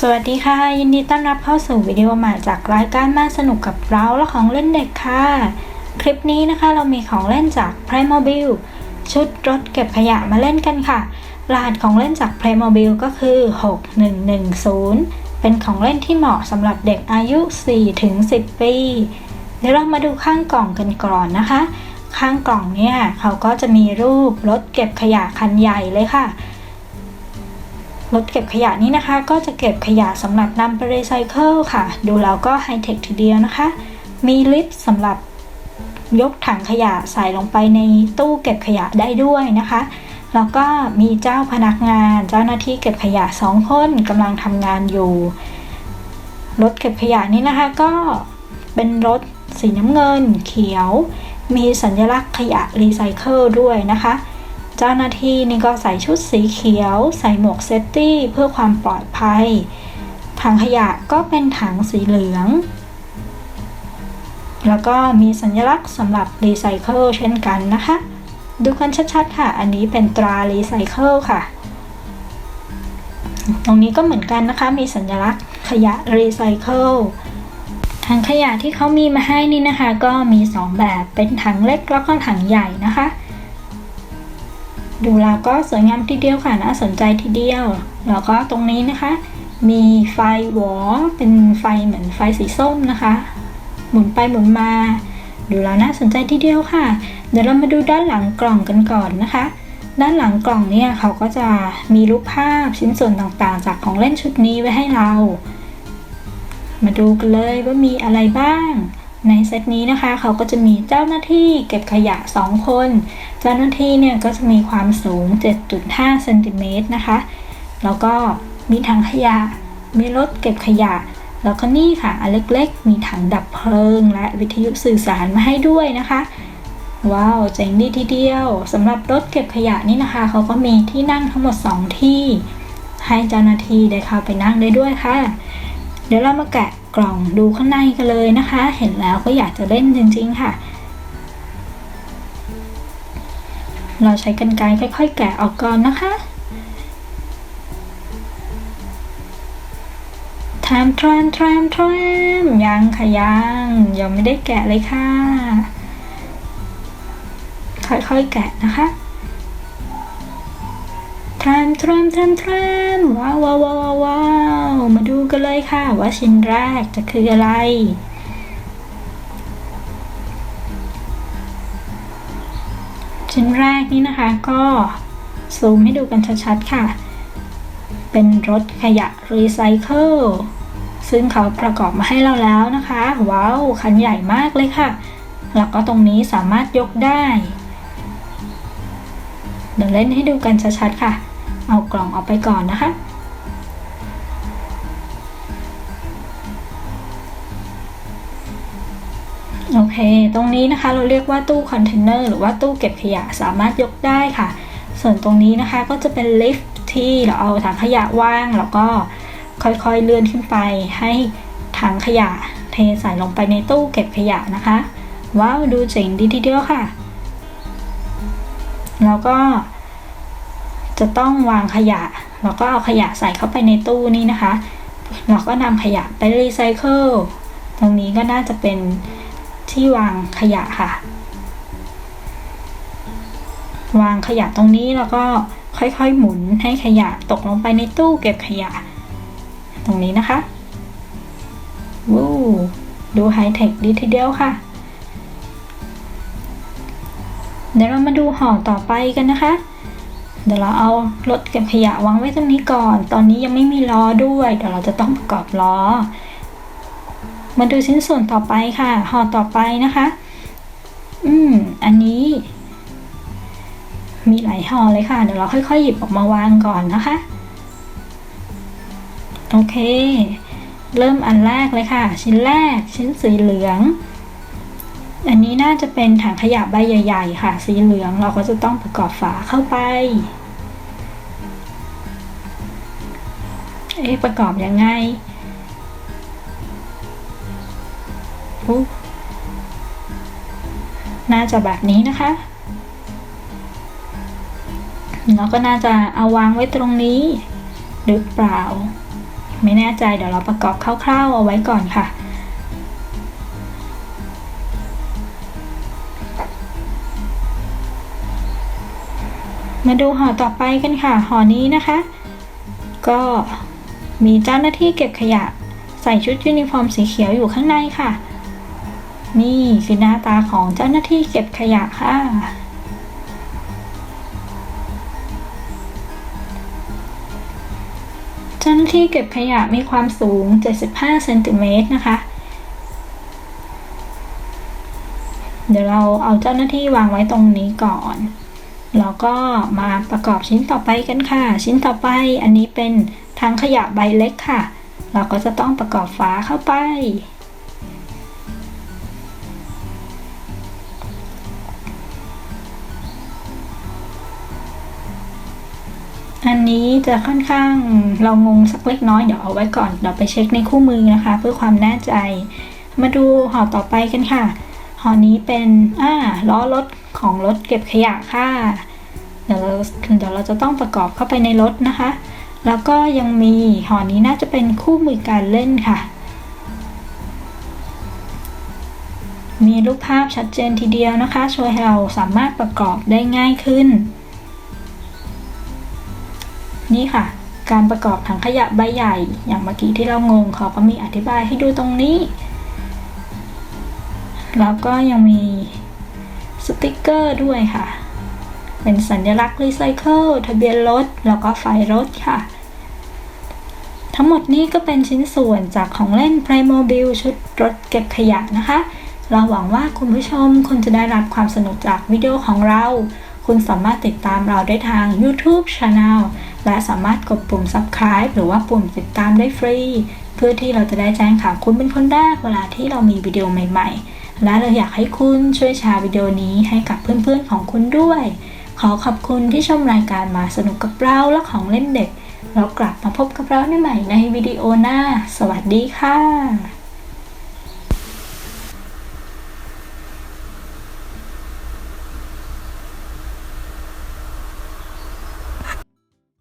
สวัสดีค่ะ ยินดีต้อนรับเข้าสู่วิดีโอใหม่จากรายการมาสนุกกับเราและของเล่นเด็กค่ะ คลิปนี้นะคะเรามีของเล่นจาก Playmobil ชุดรถเก็บขยะมาเล่นกันค่ะ รหัสของเล่นจาก Playmobil ก็คือ 6110 เป็นของเล่นที่เหมาะสำหรับเด็กอายุ 4-10 ปี เดี๋ยวเรามาดูข้างกล่องกันก่อนนะคะ ข้างกล่องเนี่ยเขาก็จะมีรูปรถเก็บขยะคันใหญ่เลยค่ะ รถเก็บขยะนี้นะคะ ก็จะเก็บขยะสำหรับนำไปรีไซเคิลค่ะ ดูแล้วก็ไฮเทคทีเดียวนะคะ มีลิฟต์สำหรับยกถังขยะใส่ลงไปในตู้เก็บขยะได้ด้วยนะคะ แล้วก็มีเจ้าพนักงาน เจ้าหน้าที่เก็บขยะสองคนกำลังทำงานอยู่ รถเก็บขยะนี้นะคะก็เป็นรถสีน้ำเงินเขียว มีสัญลักษณ์ขยะรีไซเคิลด้วยนะคะ เจ้าหน้าที่นี่ก็ใส่ชุดสีเขียว ใส่หมวกเซฟตี้เพื่อความปลอดภัย ถังขยะก็เป็นถังสีเหลือง แล้วก็มีสัญลักษณ์สำหรับรีไซเคิลเช่นกันนะคะ ดูกันชัดๆค่ะ อันนี้เป็นตรารีไซเคิลค่ะ ตรงนี้ก็เหมือนกันนะคะ มีสัญลักษณ์ขยะรีไซเคิลถังขยะที่เขามีมาให้นี่นะคะ ก็มี 2 แบบเป็นถังเล็กแล้วก็ถังใหญ่นะคะ ดูแล้วก็สวยงามทีเดียวค่ะน่าสนใจทีเดียว แล้วก็ตรงนี้นะคะ มีไฟหวอเป็นไฟเหมือนไฟสีส้มนะคะ หมุนไปหมุนมา ดูแล้วน่าสนใจทีเดียวค่ะ เดี๋ยวเรามาดูด้านหลังกล่องกันก่อนนะคะ ด้านหลังกล่องเนี่ยเขาก็จะมีรูปภาพชิ้นส่วนต่างๆ จากของเล่นชุดนี้ไว้ให้เรา มาดูกันเลยว่ามีอะไรบ้าง ในเซตนี้นะคะ เขาก็จะมีเจ้าหน้าที่เก็บขยะ 2 คน เจ้าหน้าที่เนี่ยก็จะมีความสูง 7.5เซนติเมตรนะคะ แล้วก็มีถังขยะ มีรถเก็บขยะ แล้วก็นี่ค่ะอันเล็กๆ มีถังดับเพลิง และวิทยุสื่อสารมาให้ด้วยนะคะ ว้าวเจ๋งดีทีเดียวสำหรับรถเก็บขยะนี่นะคะ เขาก็มีที่นั่งทั้งหมด 2 ที่ ให้เจ้าหน้าที่ได้เข้าไปนั่งได้ด้วยค่ะ เดี๋ยวเรามาแกะ กล่องดูข้างในกันเลยนะคะ เห็นแล้วก็อยากจะเล่นจริง ๆ ค่ะ เราใช้กรรไกรค่อย ๆ แกะออกก่อนนะคะทามทรามทรามทรามยังค่ะยังยังไม่ได้แกะเลยค่ะ ค่อยๆแกะนะคะ ทรามทรมทรมทรมว้าวว้าวว้าวว้าวมาดูกันเลยค่ะว่าชิ้นแรกจะคืออะไร ชิ้นแรกนี้นะคะก็ซูมให้ดูกันชัดๆค่ะ เป็นรถขยะรีไซเคิลซึ่งเขาประกอบมาให้เราแล้วนะคะ ว้าว คันใหญ่มากเลยค่ะ แล้วก็ตรงนี้สามารถยกได้ เดี๋ยวเล่นให้ดูกันชัดๆค่ะ เอากล่องออกไปก่อนนะคะ โอเค ตรงนี้นะคะเราเรียกว่าตู้คอนเทนเนอร์หรือว่าตู้เก็บขยะสามารถยกได้ค่ะ ส่วนตรงนี้นะคะก็จะเป็นลิฟต์ที่เราเอาถังขยะว่าง แล้วก็ค่อยๆเลื่อนขึ้นไปให้ถังขยะเทใส่ลงไปในตู้เก็บขยะนะคะว้าวดูเจ๋งดีทีเดียวค่ะ แล้วก็ จะต้องวางขยะ แล้วก็เอาขยะใส่เข้าไปในตู้นี้นะคะแล้วก็นำขยะไปรีไซเคิลตรงนี้ก็น่าจะเป็นที่วางขยะค่ะ วางขยะตรงนี้แล้วก็ค่อยๆหมุนให้ขยะตกลงไปในตู้เก็บขยะ ตรงนี้นะคะวู้ดูไฮเทคดีทีเดียวค่ะ เดี๋ยวเรามาดูห่อต่อไปกันนะคะ เดี๋ยวเราเอารถเก็บขยะวางไว้ตรงนี้ก่อน ตอนนี้ยังไม่มีล้อด้วย เดี๋ยวเราจะต้องประกอบล้อ มาดูชิ้นส่วนต่อไปค่ะ ห่อต่อไปนะคะ อืม อันนี้ มีหลายห่อเลยค่ะ เดี๋ยวเราค่อยๆ หยิบออกมาวางก่อนนะคะ โอเค เริ่มอันแรกเลยค่ะ ชิ้นแรก ชิ้นสีเหลืองอันนี้น่าจะเป็นถังขยะใบใหญ่ ๆ ค่ะ สีเหลืองเราก็จะต้องประกอบฝาเข้าไป ประกอบยังไงน่าจะแบบนี้นะคะแล้วก็น่าจะเอาวางไว้ตรงนี้ หรือเปล่า ไม่แน่ใจเดี๋ยวเราประกอบคร่าวๆเอาไว้ก่อนค่ะ มาดูห่อต่อไปกันค่ะห่อนี้นะคะ ก็ มีเจ้าหน้าที่เก็บขยะ ใส่ชุดยูนิฟอร์มสีเขียวอยู่ข้างในค่ะ นี่คือหน้าตาของเจ้าหน้าที่เก็บขยะค่ะ เจ้าหน้าที่เก็บขยะมีความสูง 75เซนติเมตรนะคะ เดี๋ยวเราเอาเจ้าหน้าที่วางไว้ตรงนี้ก่อน แล้วก็มาประกอบชิ้นต่อไปกันค่ะ ชิ้นต่อไปอันนี้เป็นถังขยะใบเล็กค่ะ เราก็จะต้องประกอบฝาเข้าไป อันนี้จะค่อนข้างเรางงสักเล็กน้อยเดี๋ยวเอาไว้ก่อนเดี๋ยวไปเช็คในคู่มือนะคะ เพื่อความแน่ใจ มาดูห่อต่อไปกันค่ะ ห่อนี้เป็นอ่าล้อรถของรถเก็บขยะค่ะ เดี๋ยวเราเดี๋ยวเราจะต้องประกอบเข้าไปในรถนะคะ แล้วก็ยังมีห่อนี้น่าจะเป็นคู่มือการเล่นค่ะ มีรูปภาพชัดเจนทีเดียวนะคะ ช่วยให้เราสามารถประกอบได้ง่ายขึ้น นี่ค่ะ การประกอบถังขยะใบใหญ่ อย่างเมื่อกี้ที่เรางงเขาก็มีอธิบายให้ดูตรงนี้ แล้วก็ยังมีสติกเกอร์ด้วยค่ะ เป็นสัญลักษณ์รีไซเคิลทะเบียนรถ แล้วก็ไฟรถค่ะ ทั้งหมดนี้ก็เป็นชิ้นส่วนจากของเล่น Playmobil ชุดรถเก็บขยะนะคะ เราหวังว่าคุณผู้ชมคุณจะได้รับความสนุกจากวิดีโอของเรา คุณสามารถติดตามเราได้ทาง YouTube Channel และสามารถกดปุ่ม subscribe หรือว่าปุ่มติดตามได้ฟรี เพื่อที่เราจะได้แจ้งข่าวคุณเป็นคนแรกเวลาที่เรามีวิดีโอใหม่ ๆ และเราอยากให้คุณช่วยแชร์วิดีโอนี้ให้กับเพื่อนๆของคุณด้วย ขอขอบคุณที่ชมรายการมาสนุกกับเราและของเล่นเด็กแล้วกลับมาพบกับเราได้ใหม่ในวิดีโอหน้า สวัสดีค่ะ